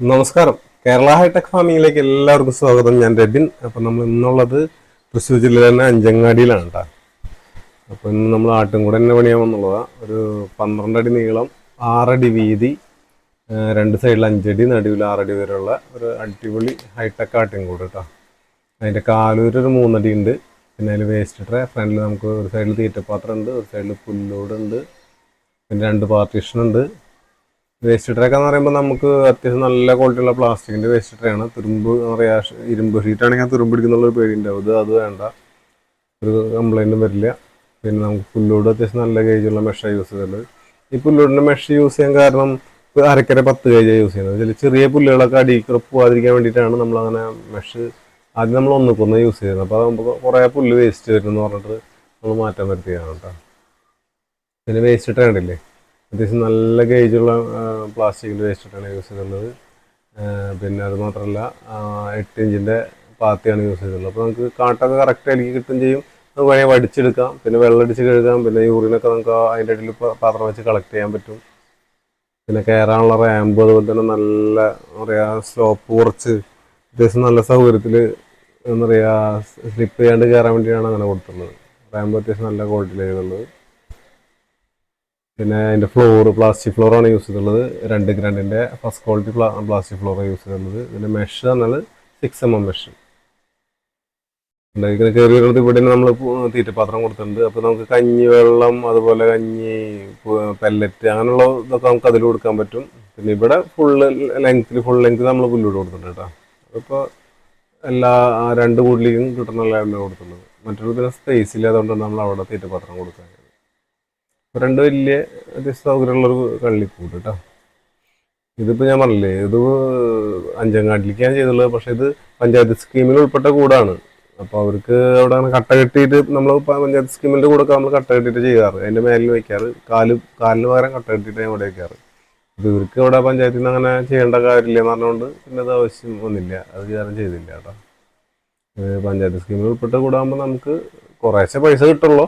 നമസ്കാരം. കേരള ഹൈടെക് ഫാമിങ്ങിലേക്ക് എല്ലാവർക്കും സ്വാഗതം. ഞാൻ രബിൻ. അപ്പം നമ്മൾ ഇന്നുള്ളത് തൃശ്ശൂർ ജില്ലയിൽ തന്നെ അഞ്ചങ്ങാടിയിലാണ് കേട്ടോ അപ്പോൾ ഇന്ന് നമ്മൾ ആട്ടുംകൂടെ തന്നെ പണിയാമെന്നുള്ളതാണ് ഒരു പന്ത്രണ്ടടി നീളം ആറടി വീതി രണ്ട് സൈഡിൽ അഞ്ചടി നടുവിൽ ആറടി വരെയുള്ള ഒരു അടിപൊളി ഹൈടെക് ആട്ടിൻകൂട് കേട്ടോ അതിന്റെ കാലൂര് ഒരു മൂന്നടി ഉണ്ട്. പിന്നെ അതിൽ വേസ്റ്റ് ട്രേ ഫ്രണ്ടിൽ നമുക്ക് ഒരു സൈഡിൽ തീറ്റപ്പാത്രം ഉണ്ട് ഒരു സൈഡിൽ പുല്ലോടുണ്ട് പിന്നെ രണ്ട് പാർട്ടീഷൻ ഉണ്ട്. വേസ്റ്റ് ട്രേ എന്ന് പറയുമ്പോൾ നമുക്ക് അത്യാവശ്യം നല്ല ക്വാളിറ്റിയുള്ള പ്ലാസ്റ്റിക്കിന്റെ വേസ്റ്റ് ട്രേ ആണ്. തുരുമ്പ് എന്ന് പറയാ ഇരുമ്പ് ഷീറ്റ് ആണെങ്കിൽ തുരുമ്പ് പിടിക്കുന്നുള്ളൊരു പേടി ഉണ്ടാവും. അത് വേണ്ട. ഒരു കംപ്ലൈന്റും വരില്ല. പിന്നെ നമുക്ക് പുല്ലോട് അത്യാവശ്യം നല്ല ഗേജുള്ള മെഷ യൂസ് ചെയ്യുന്നത് ഈ പുല്ലോടിന്റെ മെഷ് യൂസ് ചെയ്യാൻ കാരണം അരക്കര പത്ത് ഗേജ് യൂസ് ചെയ്യുന്നത്. ചെറിയ പുല്ലുകളൊക്കെ അടിയിൽ പോവാതിരിക്കാൻ വേണ്ടിയിട്ടാണ് നമ്മൾ അങ്ങനെ മെഷ് ആദ്യം നമ്മൾ ഒന്നിക്കൊന്ന് യൂസ് ചെയ്യുന്നത്. അപ്പോൾ നമുക്ക് കുറേ പുല്ല് വേസ്റ്റ് വരുമെന്ന് പറഞ്ഞിട്ട് നമ്മൾ മാറ്റാൻ വരുത്തിയാണ് കേട്ടോ. പിന്നെ വേസ്റ്റ് ഇട്ടാണ്ടില്ലേ അത്യാവശ്യം നല്ല ഗേജുള്ള പ്ലാസ്റ്റിക്കിന്റെ വേസ്റ്റ് ഇട്ടാണ് യൂസ് ചെയ്തിട്ടുള്ളത്. പിന്നെ അത് മാത്രമല്ല എട്ട് ഇഞ്ചിന്റെ പാത്തിയാണ് യൂസ് ചെയ്തിട്ടുള്ളത്. അപ്പോൾ നമുക്ക് കാട്ടൊക്കെ കറക്റ്റ് അതിലേക്ക് കിട്ടും ചെയ്യും. നമുക്ക് വേണമെങ്കിൽ വടിച്ചെടുക്കാം പിന്നെ വെള്ളം അടിച്ച് കഴുകാം പിന്നെ യൂറിനൊക്കെ നമുക്ക് അതിന്റെ ഇടയിൽ പാത്രം വെച്ച് കളക്ട് ചെയ്യാൻ പറ്റും. പിന്നെ കയറാനുള്ള റാമ്പ് അതുപോലെ തന്നെ നല്ല എന്താ പറയുക സ്ലോപ്പ് കുറച്ച് അത്യാവശ്യം നല്ല സൗകര്യത്തിൽ എന്താ പറയുക സ്ലിപ്പ് ചെയ്യാണ്ട് കയറാൻ വേണ്ടിയാണ് അങ്ങനെ കൊടുത്തിട്ടുള്ളത് റാമ്പ് അത്യാവശ്യം നല്ല ക്വാളിറ്റിയിൽ പിന്നെ അതിന്റെ ഫ്ലോർ പ്ലാസ്റ്റിക് ഫ്ലോറാണ് യൂസ് ചെയ്തിട്ടുള്ളത്. രണ്ട് ഗ്രാൻഡിന്റെ ഫസ്റ്റ് ക്വാളിറ്റി പ്ലാസ്റ്റിക് ഫ്ലോറാണ് യൂസ് ചെയ്തിട്ടുള്ളത്. പിന്നെ മെഷ് പറഞ്ഞാൽ സിക്സ് എം എം മെഷ് ഇങ്ങനെ കയറി വരുന്നത് ഇവിടെ നമ്മൾ തീറ്റപ്പാത്രം കൊടുത്തിട്ടുണ്ട്. അപ്പോൾ നമുക്ക് കഞ്ഞി വെള്ളം അതുപോലെ കഞ്ഞി പെല്ലറ്റ് അങ്ങനെയുള്ള ഇതൊക്കെ നമുക്ക് അതിൽ കൊടുക്കാൻ പറ്റും. പിന്നെ ഇവിടെ ഫുള്ള് ലെങ്ത്തിൽ ഫുൾ ലെങ്ത് നമ്മൾ പുല്ലിട്ട് കൊടുത്തിട്ടുണ്ട് കേട്ടോ. അതിപ്പോൾ എല്ലാ രണ്ട് കൂട്ടിലേക്കും കിട്ടുന്ന ലെവലിൽ കൊടുത്തിട്ടുള്ളത് മറ്റൊരു പിന്നെ സ്പേസ് ഇല്ലാതുകൊണ്ട് നമ്മൾ അവിടെ തീറ്റപ്പാത്രം കൊടുക്കാൻ രണ്ട് വലിയ അത്യാവശ്യം സൗകര്യമുള്ളൊരു കള്ളിക്കൂട്ട് കേട്ടോ. ഇതിപ്പോൾ ഞാൻ പറഞ്ഞില്ലേ ഇത് അഞ്ചങ്ങാട്ടിലേക്കാണ് ചെയ്തുള്ളത്. പക്ഷെ ഇത് പഞ്ചായത്ത് സ്കീമിൽ ഉൾപ്പെട്ട കൂടാണ്. അപ്പോൾ അവർക്ക് അവിടെ കട്ട കെട്ടിയിട്ട് നമ്മൾ പഞ്ചായത്ത് സ്കീമിന്റെ കൂടെ നമ്മൾ കട്ട കെട്ടിയിട്ട് ചെയ്യാറ്. അതിന്റെ മേലിൽ വെക്കാറ്. കാൽ കാലിന് പകരം കട്ട കെട്ടിയിട്ട് ഞാൻ ഇവിടെ വയ്ക്കാറ് അപ്പോൾ ഇവർക്ക് ഇവിടെ പഞ്ചായത്തിൽ നിന്ന് അങ്ങനെ ചെയ്യേണ്ട കാര്യമില്ല എന്ന് പറഞ്ഞുകൊണ്ട് പിന്നെ അത് ആവശ്യം വന്നില്ല. അത് കാരണം ചെയ്തില്ല കേട്ടോ. പഞ്ചായത്ത് സ്കീമിൽ ഉൾപ്പെട്ട് കൂടാകുമ്പോൾ നമുക്ക് കുറേശ്ശെ പൈസ കിട്ടുള്ളൂ.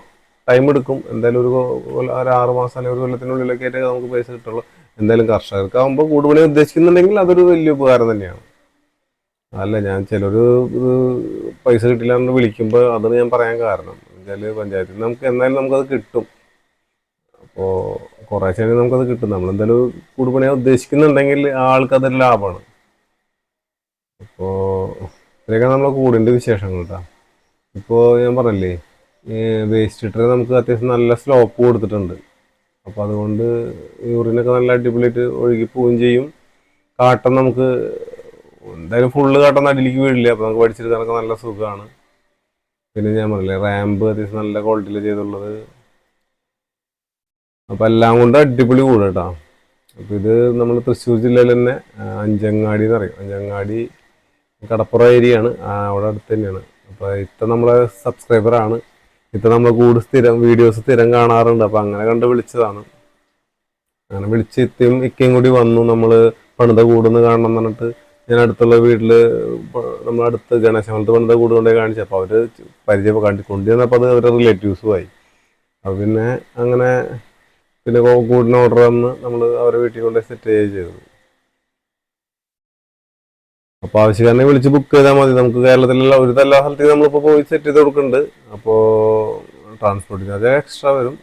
ടൈം എടുക്കും. എന്തായാലും ഒരു ഒരു ആറ് മാസം അല്ലെങ്കിൽ ഒരു കൊല്ലത്തിനുള്ളിലൊക്കെ ആയിട്ട് നമുക്ക് പൈസ കിട്ടുള്ളൂ. എന്തായാലും കർഷകർക്ക് ആകുമ്പോൾ കൂടുപണി ഉദ്ദേശിക്കുന്നുണ്ടെങ്കിൽ അതൊരു വലിയ ഉപകാരം തന്നെയാണ്. അല്ല ഞാൻ ചിലർ പൈസ കിട്ടില്ല എന്ന് വിളിക്കുമ്പോൾ അതാണ് ഞാൻ പറയാൻ കാരണം. വെച്ചാൽ പഞ്ചായത്തിൽ നമുക്ക് എന്തായാലും നമുക്കത് കിട്ടും. അപ്പോൾ കുറേശ്ശെ നമുക്കത് കിട്ടും. നമ്മൾ എന്തായാലും കൂടുപണിയാൻ ഉദ്ദേശിക്കുന്നുണ്ടെങ്കിൽ ആൾക്കതൊരു ലാഭമാണ് അപ്പോൾ ഇത്രയൊക്കെ നമ്മളെ കൂടിന്റെ വിശേഷങ്ങൾ കേട്ടോ ഇപ്പോൾ ഞാൻ പറഞ്ഞില്ലേ വേസ്റ്റ് ട്രേ നമുക്ക് അത്യാവശ്യം നല്ല സ്ലോപ്പ് കൊടുത്തിട്ടുണ്ട്. അപ്പോൾ അതുകൊണ്ട് യൂറിനൊക്കെ നല്ല അടിപൊളിയായിട്ട് ഒഴുകി പോവുകയും ചെയ്യും. കാട്ടം നമുക്ക് എന്തായാലും ഫുള്ള് കാട്ടം അടിയിലേക്ക് വീഴില്ല. അപ്പോൾ നമുക്ക് പഠിച്ചെടുക്കാനൊക്കെ നല്ല സുഖമാണ് പിന്നെ ഞാൻ പറഞ്ഞില്ലേ റാമ്പ് അത്യാവശ്യം നല്ല ക്വാളിറ്റിയിൽ ചെയ്തുള്ളത്. അപ്പോൾ എല്ലാം കൊണ്ട് അടിപൊളി കൂടെ കേട്ടോ. അപ്പോൾ ഇത് നമ്മൾ തൃശ്ശൂർ ജില്ലയിൽ തന്നെ അഞ്ചങ്ങാടി എന്ന് പറയും. അഞ്ചങ്ങാടി കടപ്പുറ ഏരിയ ആണ്. അവിടെ അടുത്ത് തന്നെയാണ്. അപ്പോൾ ഇത്ത നമ്മളെ സബ്സ്ക്രൈബറാണ് ഇത്ത നമ്മൾ കൂടുതൽ സ്ഥിരം വീഡിയോസ് സ്ഥിരം കാണാറുണ്ട്. അപ്പോൾ അങ്ങനെ കണ്ട് വിളിച്ചതാണ്. അങ്ങനെ വിളിച്ച് ഇത്തയും ഇക്കയും കൂടി വന്നു നമ്മൾ പണിത കൂടുന്ന് കാണണം എന്ന് പറഞ്ഞിട്ട് ഞാൻ അടുത്തുള്ള വീട്ടിൽ നമ്മൾ അടുത്ത് ഗണേശമലത്ത് പണിത കൂട് കൊണ്ടുപോയി കാണിച്ചു അപ്പോൾ അവർ പരിചയം കണ്ടി കൊണ്ടുവന്നപ്പോൾ അത് അവരുടെ റിലേറ്റീവ്സും ആയി. അപ്പോൾ പിന്നെ അങ്ങനെ പിന്നെ കൂടിന് ഓർഡർ വന്ന് നമ്മൾ അവരെ വീട്ടിൽ കൊണ്ടുപോയി സെറ്റ് ചെയ്യുകയും ചെയ്തു. അപ്പോൾ ആവശ്യക്കാരനെ വിളിച്ച് ബുക്ക് ചെയ്താൽ മതി. നമുക്ക് കേരളത്തിലുള്ള ഒരു എല്ലാ സ്ഥലത്തേക്ക് നമ്മളിപ്പോൾ പോയി സെറ്റ് ചെയ്ത് കൊടുക്കുന്നുണ്ട്. അപ്പോൾ ട്രാൻസ്പോർട്ട് ചാർജ് എക്സ്ട്രാ വരും.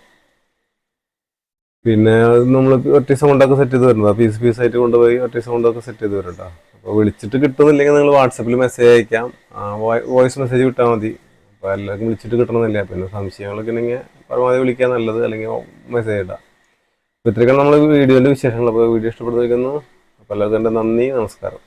പിന്നെ നമ്മൾ ഒറ്റ ദിവസം കൊണ്ടൊക്കെ സെറ്റ് ചെയ്ത് വരുന്നത്. പീസ് പീസ് ആയിട്ട് കൊണ്ടുപോയി ഒറ്റ ദിവസം കൊണ്ടൊക്കെ സെറ്റ് ചെയ്ത് വരും കേട്ടോ അപ്പോൾ വിളിച്ചിട്ട് കിട്ടുന്നില്ലെങ്കിൽ നിങ്ങൾ വാട്സപ്പിൽ മെസ്സേജ് അയക്കാം. വോയിസ് മെസ്സേജ് വിട്ടാൽ മതി. അപ്പോൾ എല്ലാവർക്കും വിളിച്ചിട്ട് കിട്ടണമെന്നില്ല. പിന്നെ സംശയങ്ങളൊക്കെ ഉണ്ടെങ്കിൽ പരമാവധി വിളിക്കാൻ നല്ലത് അല്ലെങ്കിൽ മെസ്സേജ് ഇടാം. അപ്പോൾ ഇത്രയൊക്കെ നമ്മൾ വീഡിയോയിലെ വിശേഷങ്ങൾ. അപ്പോൾ വീഡിയോ ഇഷ്ടപ്പെടുന്നു അപ്പോൾ എല്ലാവർക്കും നന്ദി നമസ്കാരം.